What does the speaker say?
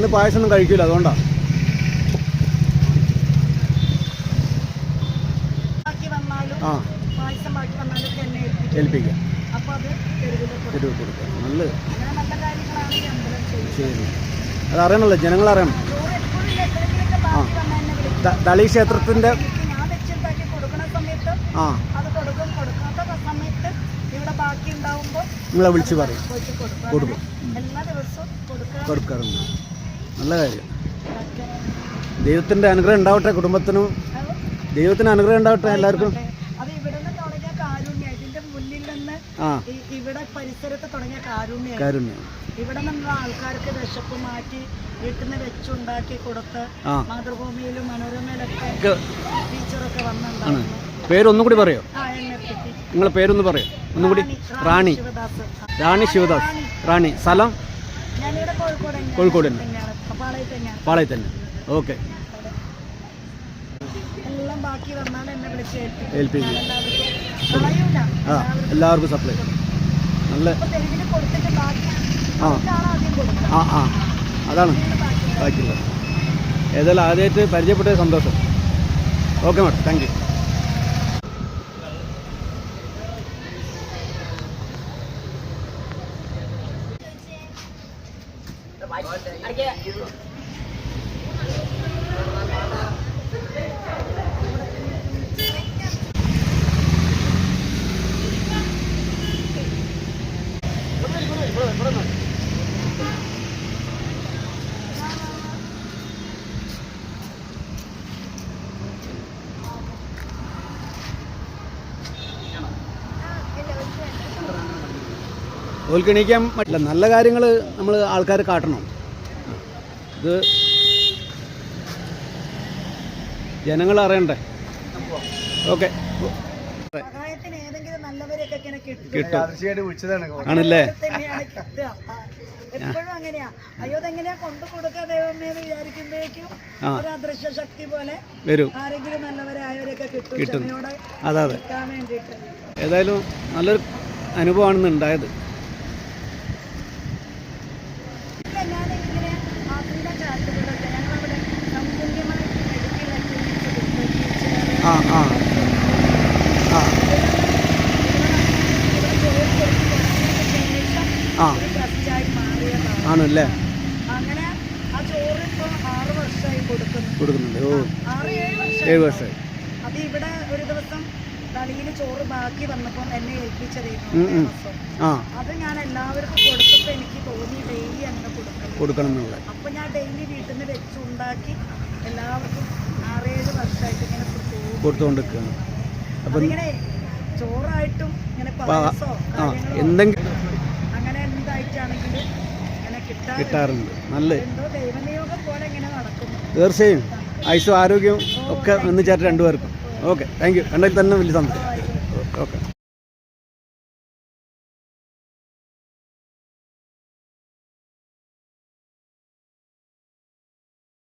ഞാൻ പായസമൊന്നും കഴിക്കില്ല അതുകൊണ്ടാണ് ആ. പായസം ഏൽപ്പിക്കും. തെരുവ് കൊടുക്കാം. ശരി. അത് അറിയണല്ലോ ജനങ്ങൾ അറിയണം ത- തളി ക്ഷേത്രത്തിന്റെ ആ. നിങ്ങളെ വിളിച്ച് പറയും. കൊടുക്കും. കൊടുക്കാറുണ്ട്. നല്ല കാര്യം. ദൈവത്തിന്റെ അനുഗ്രഹം ഉണ്ടാവട്ടെ കുടുംബത്തിനും. ദൈവത്തിന് അനുഗ്രഹം ഉണ്ടാവട്ടെ എല്ലാവർക്കും. ആ. ഇവിടെ പരിസരത്ത് തുടങ്ങിയ കാരുണ്യം. കാരുണ്യ. ഇവിടെ നമ്മൾ ആൾക്കാർക്ക് വിശപ്പ് മാറ്റി വീട്ടിൽ നിന്ന് വെച്ചുണ്ടാക്കി കൊടുത്ത് മാതൃഭൂമിയിലും മനോരമയിലൊക്കെ ടീച്ചറൊക്കെ വന്നിട്ടുണ്ടായിരുന്നു. പേരൊന്നും കൂടി പറയോ? നിങ്ങളെ പേരൊന്ന് പറയോ? ഒന്നും കൂടി റാണി റാണി ശിവദാസ്. റാണി സ്ഥലം. കോഴിക്കോട് തന്നെ. പാളയത്ത് തന്നെ ഓക്കെ. ഏൽപ്പിക്കും. ആ എല്ലാവർക്കും സപ്ലൈ നല്ല ആ. ആ ആ. അതാണ്. ബാക്കിയുള്ളത്. ഏതായാലും ആദ്യമായിട്ട് പരിചയപ്പെട്ട സന്തോഷം. Okay madam. താങ്ക് യു అడిగే ഓൽക്ക് എണീക്കാൻ പറ്റില്ല. നല്ല കാര്യങ്ങൾ നമ്മൾ ആൾക്കാർ കാട്ടണം. ഇത് ജനങ്ങൾ അറിയണ്ടേ? ഓക്കെ. കിട്ടും. ആണല്ലേ? എപ്പോഴും അങ്ങനെയാ. അയ്യോ എങ്ങനെയാ കൊണ്ടു കൊടുക്കുക ദൈവമേ വിചാരിക്കുമ്പോഴേക്കും ഒരു അദൃശ്യ ശക്തി പോലെ വരും. ആരെങ്കിലും കിട്ടും. അതെ അതെ. ഏതായാലും നല്ലൊരു അനുഭവമാണ് ഉണ്ടായത് ഇല്ല ഞാൻ ഇങ്ങനെ ആത്മീയ ചാറ്റുകളൊക്കെ ഞങ്ങളവിടെ സൗജന്യമായിട്ട് മെഡിക്കൽ ആക്ടിവിറ്റീസ് ആ ആ ആ ആ. ആണല്ലേ? കൊടുക്കുന്നുണ്ട്. ഓ. ഏഴ് വർഷം വർഷമായി. ഇവിടെ ഒരു ദിവസം തളിയിൽ ചോറ് ബാക്കി വന്നപ്പോൾ എന്നെ ഏൽപ്പിച്ചതായിരുന്നു അത് ഞാൻ എല്ലാവർക്കും കൊടുത്തപ്പോൾ എനിക്ക് തോന്നി ഡെയിലി അങ്ങനെ കൊടുക്കണം. കൊടുക്കണം എന്നുള്ളത് അപ്പോൾ ഞാൻ ഡെയിലി വീട്ടിൽ നിന്ന് വെച്ചുണ്ടാക്കി എല്ലാവർക്കും ആറേഴ് വർഷമായിട്ട് ഇങ്ങനെ കൊടുത്തു കൊടുത്തുകൊണ്ടിരിക്കുകയാണ്. അപ്പം അതിങ്ങനെ ചോറായിട്ടും ഇങ്ങനെ എന്തെങ്കിലും ഇങ്ങനെ കിട്ടാറുണ്ട്. നല്ല തീർച്ചയായും. ആയുസ്സും ആരോഗ്യവും ഒക്കെ ഒന്ന് ചേർത്ത് രണ്ടുപേർക്കും. Okay thank you. കണ്ടതിൽ തന്നെ വലിയ സന്തോഷം. ഓക്കെ.